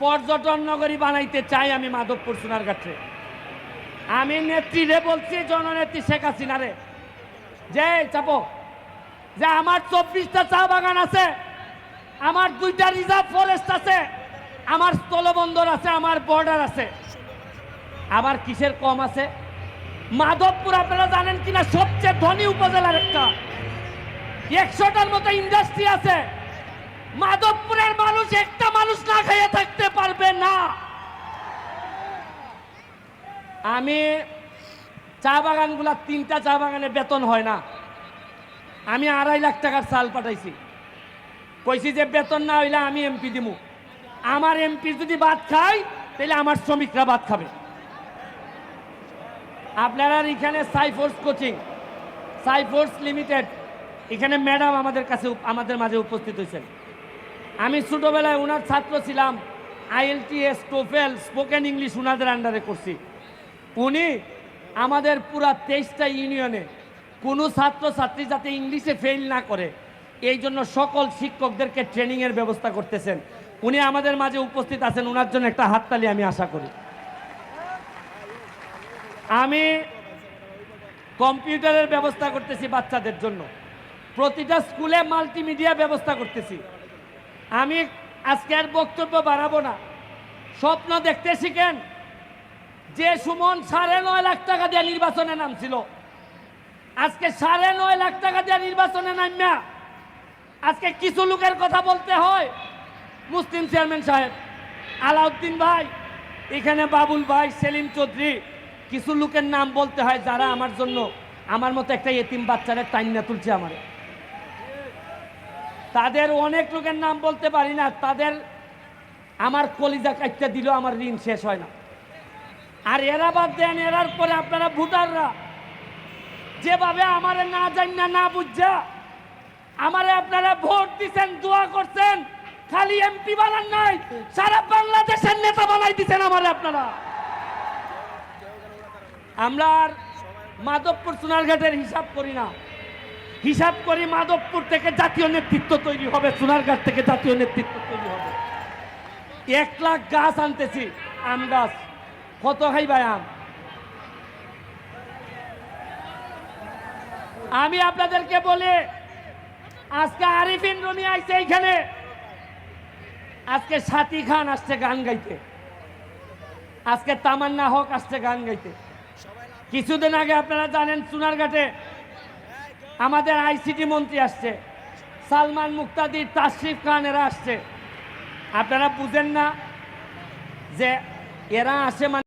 পর্যটন নগরী বানাইতে চাই আমি মাধবপুর সোনারঘাটে আমি নেত্রী রে বলছি, জননেত্রী শেখ হাসিনারে যে, চাপো। যে আমার চব্বিশটা চা বাগান আছে, আমার দুইটা রিজার্ভ ফরেস্ট আছে, আমার স্থলবন্দর আছে, আমার বর্ডার আছে। আবার কিসের কম আছে? মাধবপুর আপনারা জানেন কিনা? সবচেয়ে ধনী উপজেলার একটা। একশোটার মতো ইন্ডাস্ট্রি আছে। মাধবপুরের মানুষ একটা মানুষ না খাইয়ে থাকতে পারবে না। আমি চা বাগানগুলা, তিনটা চা বাগানে বেতন হয় না। আমি আড়াই লাখ টাকার চাল পাঠাইছি। কইছি যে বেতন না হইলে আমি এমপি দিব আমার এমপি যদি ভাত খায় তাহলে আমার শ্রমিকরা ভাত খাবে। আপনারা এখানে সাইফোর্স কোচিং, সাইফোর্স লিমিটেড, এখানে ম্যাডাম আমাদের কাছে আমাদের মাঝে উপস্থিত হয়েছেন আমি ছোটোবেলায় ওনার ছাত্র ছিলাম। আইএলটিএস, টোফেল, স্পোকেন ইংলিশ ওনাদের আন্ডারে করছি। উনি আমাদের পুরা তেইশটা ইউনিয়নে কোনো ছাত্র ছাত্রী যাতে ইংলিশে ফেল না করে, এই জন্য সকল শিক্ষকদেরকে ট্রেনিংয়ের ব্যবস্থা করতেছেন। উনি আমাদের মাঝে উপস্থিত আছেন ওনার জন্য একটা হাততালি আমি আশা করি। আমি কম্পিউটারের ব্যবস্থা করতেছি বাচ্চাদের জন্য। প্রতিটা স্কুলে মাল্টিমিডিয়া ব্যবস্থা করতেছি। আমি আজকে আর বক্তব্য বাড়াবো না। স্বপ্ন দেখতে শিখেন যে সুমন সাড়ে নয় লাখ টাকা দিয়ে নির্বাচনে নামছিল। আজকে সাড়ে নয় লাখ টাকা দিয়ে নির্বাচনে নামিয়া আজকে কিছু লোকের কথা বলতে হয়। মুসলিম চেয়ারম্যান সাহেব, আলাউদ্দিন ভাই, এখানে বাবুল ভাই, সেলিম চৌধুরী, কিছু লোকের নাম বলতে হয় যারা আমার জন্য, আমার মতো একটা এতিম বাচ্চারে টাইনা তুলছে আমার। তাদের অনেক লোকের নাম বলতে পারি না, তাদের আমার কলিজা কাটতে দিলেও আমার ঋণ শেষ হয় না। আর এরা বাদ দেন, এরার পরে আপনারা ভোটাররা যেভাবে আমারে না জান না না বুঝছা আমারে আপনারা ভোট দিছেন, দোয়া করছেন, খালি এমপি বানান নাই, সারা বাংলাদেশের নেতা বানাই দিছেন আমারে আপনারা। আমরা মাধবপুর সোনারঘাটের হিসাব করি না। হিসাব করি মাধবপুর থেকে জাতীয় নেতৃত্ব তৈরি হবে সোনারঘাট থেকে জাতীয় নেতৃত্ব তৈরি হবে। এক লাখ গাছ আনতেছি, আম গাছ। কত খাইবাই আম? আমি আপনাদেরকে বলি, আজকে আরিফিন রনি আইছে এইখানে। আজকে সাথী খান আসছে গান গাইতে। আজকে তামান্না হক আসছে গান গাইতে। কিছুদিন আগে আপনারা জানেন চুনারঘাটে আমাদের আইসিটি মন্ত্রী আসছে, সালমান মুক্তাদির তাশরিফ খান এরা আসছে। আপনারা বুঝেন না যে এরা আসে মানে